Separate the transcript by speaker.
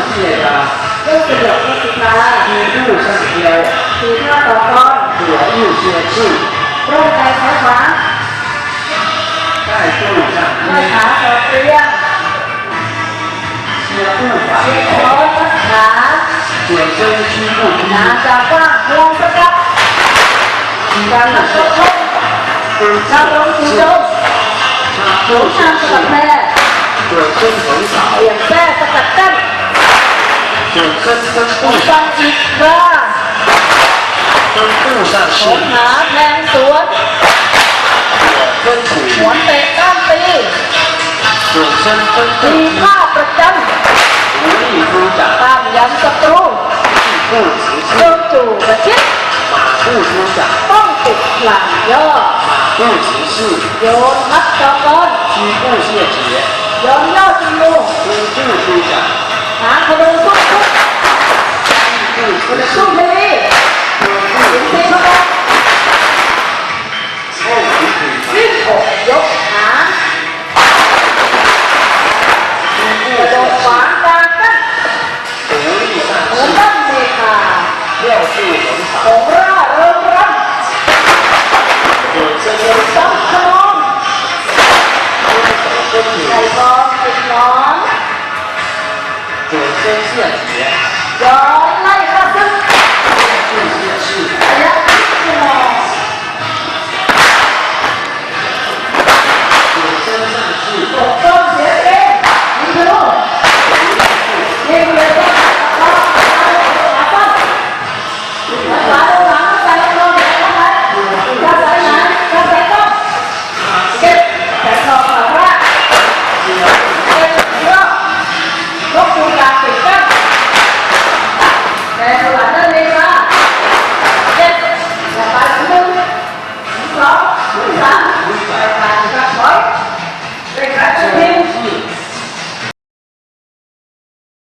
Speaker 1: คือเกียรติมา
Speaker 2: ก็เกียรก็สิมาม
Speaker 1: ีผู้ชั้นเดียว
Speaker 2: คือข้าต่อต้อน
Speaker 1: หัวออยู่เชียร์ชื่อ
Speaker 2: ร่วมใจซ้ายขวา
Speaker 1: ใต้ตู้ชั้ไม่ข
Speaker 2: าต่อเตียบ
Speaker 1: เชียร์ผู้ฝ่ายขอ
Speaker 2: ขา
Speaker 1: เสียงเชิงชีบุตรน้
Speaker 2: ำจากว่างวงสกัด
Speaker 1: การหลักชก
Speaker 2: ชก
Speaker 1: ชาองชูโจชาโจชาสกัดแ
Speaker 2: ม่
Speaker 1: เกิดขึ้นของสาวเสีย
Speaker 2: งแม่สกัดกั้น
Speaker 1: ก็จะผู้ส
Speaker 2: ังจิตว่า
Speaker 1: ต้นผู้สังสชินน
Speaker 2: หาแรงสวน
Speaker 1: เพื่อนผู้หวน
Speaker 2: เตะก้ามตี
Speaker 1: ส่วนเส้นต้นตีผู้ผ้
Speaker 2: าประจ
Speaker 1: ที่รู้จักำต
Speaker 2: ามย้ำศัตรูจู่ประชี้ต้องติดหลังยโยมัดตะกอนโยนยอดจิงจ
Speaker 1: ุ้ง
Speaker 2: หาขบวน
Speaker 1: องติ